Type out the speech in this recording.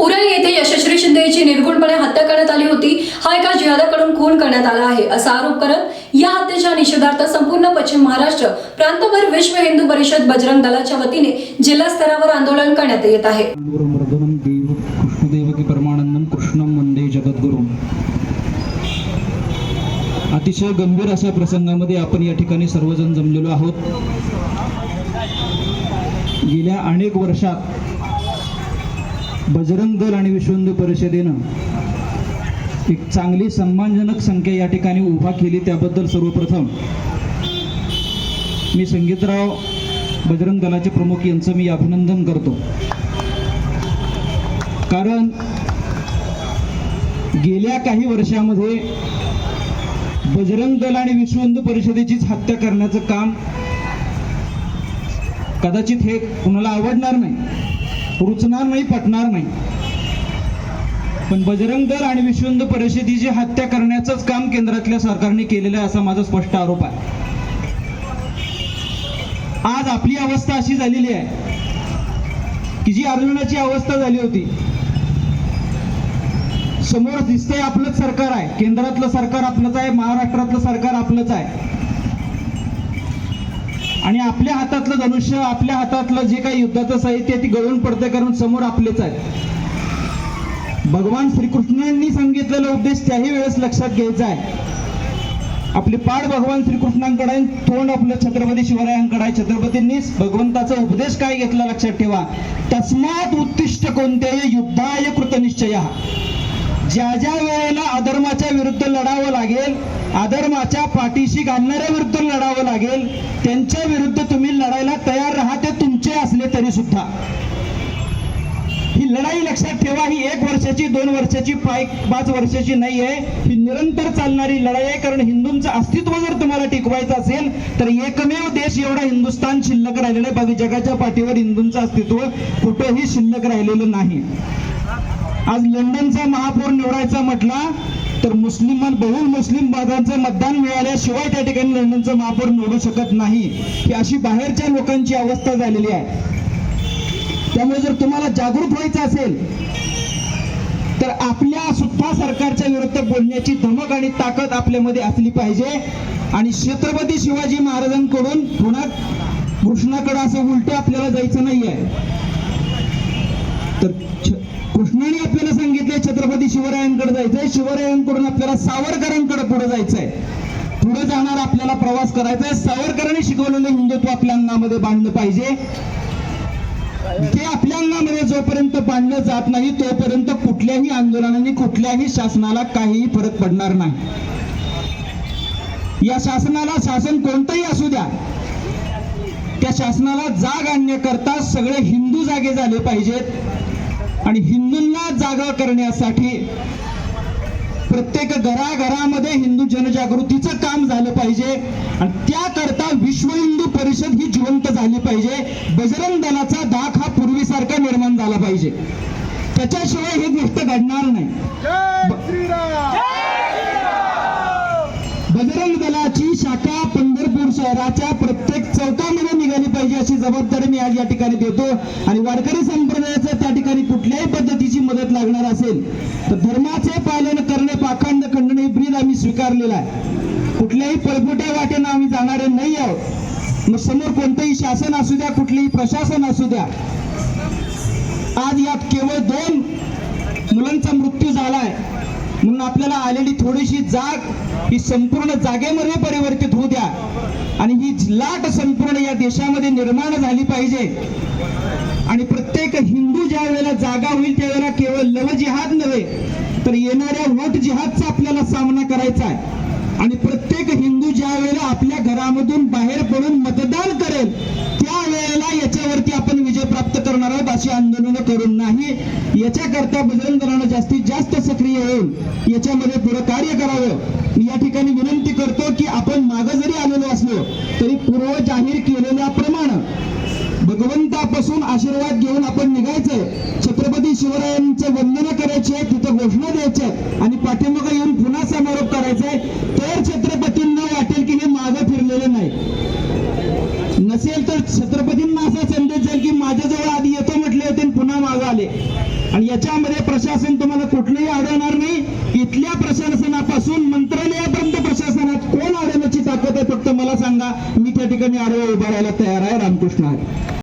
उरण येथे यशस्वी शिंदे यांची निर्गुणपणे हत्या करण्यात आली होती. हा एका जिहादाकडून खून करण्यात आला आहे असा आरोप करत या हत्येच्या निषेधार्थ संपूर्ण पश्चिम महाराष्ट्र प्रांतभर विश्व हिंदू परिषद बजरंग दलाच्या वतीने जिल्हा स्तरावर आंदोलन करण्यात येत आहे. अतिशय गंभीर अशा प्रसंगामध्ये आपण या ठिकाणी सर्वजण जमलेलो आहोत. गेल्या अनेक वर्षात बजरंग दल आणि विश्व हिंदू परिषदेनं एक चांगली सन्मानजनक संख्या या ठिकाणी उभा केली. त्याबद्दल सर्वप्रथम मी संगीतराव बजरंग दलाचे प्रमुख यांचं मी अभिनंदन करतो. कारण गेल्या काही वर्षामध्ये बजरंग दल आणि विश्व हिंदू परिषदेचीच हत्या करण्याचं काम कदाचित हे कुणाला आवडणार नाही. रुचणार नाही पटणार नाही. पण बजरंग दल आणि विश्वंद परिषदेची हत्या करण्याचंच काम केंद्रातल्या सरकारने केलेलं आहे असा माझा स्पष्ट आरोप आहे. आज आपली अवस्था अशी झालेली आहे की जी अर्जुनाची अवस्था झाली होती समोर दिसतंय आपलंच सरकार आहे केंद्रातलं सरकार आपलंच आहे महाराष्ट्रातलं सरकार आपलंच आहे. आणि आपल्या हातातलं धनुष्य आपल्या हातातलं जे काही युद्धाचं साहित्य आहे ते गळून पडते कारण समोर आपलेच आहे भगवान श्रीकृष्णांनी सांगितलेला उद्देश त्याही वेळेस लक्षात घ्यायचा आहे. आपली पाठ भगवान श्रीकृष्णांकडे तोंड आपलं छत्रपती शिवरायांकडे आहे. छत्रपतींनी भगवंताचा उपदेश काय घेतला लक्षात ठेवा? तस्मात उत्तिष्ठ कोणत्याही युद्धाय कृतनिश्चय. ज्या ज्या वेळेला अधर्माच्या विरुद्ध लढावं लागेल अधर्माच्या पाठीशी घालणाऱ्या विरुद्ध लढावं लागेल त्यांच्या विरुद्ध तुम्ही लढायला तयार राहा ते तुमचे असले तरी सुद्धा. ही लढाई लक्षात ठेवा ही एक वर्षाची दोन वर्षाची पाच वर्षाची नाही आहे ही निरंतर चालणारी लढाई आहे कारण हिंदूंचं अस्तित्व जर तुम्हाला टिकवायचं असेल तर एकमेव देश एवढा हिंदुस्थान शिल्लक राहिलेला आहे. बाकी जगाच्या पाठीवर हिंदूंचं अस्तित्व कुठेही शिल्लक राहिलेलं नाही. आज लंडनचा महापौर निवडायचा म्हटला तर मुस्लिम बहुल मुस्लिम बाजांचं मतदान मिळाल्याशिवाय त्या ठिकाणी लंडनचा महापौर निवडू शकत नाही. ही अशी बाहेरच्या लोकांची अवस्था झालेली आहे. त्यामुळे जर तुम्हाला जागृत व्हायचं असेल तर आपल्या सुद्धा सरकारच्या विरुद्ध बोलण्याची धमक आणि ताकद आपल्यामध्ये असली पाहिजे. आणि छत्रपती शिवाजी महाराजांकडून पुन्हा कृष्णाकडे असं उलट आपल्याला जायचं नाहीये. तर छत्रपती शिवरायांकडे जायचंय. शिवरायांकडून आपल्याला सावरकरांकडे पुढे जायचंय. पुढे जाणार आपल्याला प्रवास करायचा आहे सावरकरांनी शिकवलेलं हिंदुत्व आपल्या अंगामध्ये बांधलं पाहिजे. ते आपल्या अंगामध्ये जोपर्यंत बांधलं जात नाही तोपर्यंत कुठल्याही आंदोलनाने कुठल्याही शासनाला काहीही फरक पडणार नाही. या शासनाला शासन कोणतंही असू द्या त्या शासनाला जाग आणण्याकरता सगळे हिंदू जागे झाले पाहिजेत. आणि हिंदूंना जागा करण्यासाठी प्रत्येक घराघरामध्ये हिंदू जनजागृतीचं काम झालं पाहिजे. आणि त्याकरता विश्व हिंदू परिषद ही जिवंत झाली पाहिजे. बजरंग दलाचा दाख हा पूर्वीसारखा निर्माण झाला पाहिजे. त्याच्याशिवाय ही गोष्ट घडणार नाही. बजरंग दलाची शाखा पंढरपूर शहराच्या प्रत्येक चौकामध्ये निघाली पाहिजे अशी जबाबदारी मी आज या ठिकाणी देतो. आणि वारकरी संप्रदायाचं त्या ठिकाणी मदत लागणार असेल तर धर्माचे पालन करणे पाखंड खंडणे ब्रीद आम्ही स्वीकारलेला आहे. कुठल्याही पळपुट्या वाटेनं आम्ही जाणारे नाही आहोत. मग समोर कोणतंही शासन असू द्या कुठलेही प्रशासन असू द्या. आज यात केवळ दोन मुलांचा मृत्यू झालाय. म्हणून आपल्याला आलेली थोडीशी जाग ही संपूर्ण जागेमध्ये परिवर्तित होऊ द्या. आणि ही लाट संपूर्ण या देशामध्ये निर्माण झाली पाहिजे. आणि प्रत्येक हिंदू ज्या वेळेला जागा होईल त्यावेळेला केवळ लव जिहाद नव्हे तर येणाऱ्या वोट जिहादचा आपल्याला सामना करायचा आहे. आणि प्रत्येक हिंदू ज्या वेळेला आपल्या घरामधून बाहेर पडून मतदान करेल त्या वेळेला याच्यावरती आपण विजय प्राप्त करणार आहोत अशी आंदोलनं करून नाही. याच्याकरता बजरंग दलानं जास्तीत जास्त सक्रिय होऊन याच्यामध्ये पुढे कार्य करावं. मी या ठिकाणी विनंती करतो की आपण मागं जरी आलेलो असलो तरी पूर्व जाहीर केलेल्याप्रमाणे भगवंतापासून आशीर्वाद घेऊन आपण निघायचंय. छत्रपती शिवरायांचे वंदन करायची आहे तिथं घोषणा द्यायच्या आहेत आणि पाठीमागं येऊन पुन्हा समारोप करायचाय. तर छत्रपतींना वाटेल की हे मागं फिरलेलं नाही. नसेल तर छत्रपतींना असा संदेश जाईल की माझ्याजवळ आधी येतो म्हटले होते पुन्हा मागं आले. आणि याच्यामध्ये प्रशासन तुम्हाला कुठलंही आढळणार नाही. इथल्या प्रशासनापासून मंत्रालयापर्यंत प्रशासनात कोण आढळण्याची ताकद आहे फक्त मला सांगा. मी त्या ठिकाणी आढळ उभा राहायला तयार आहे. रामकृष्ण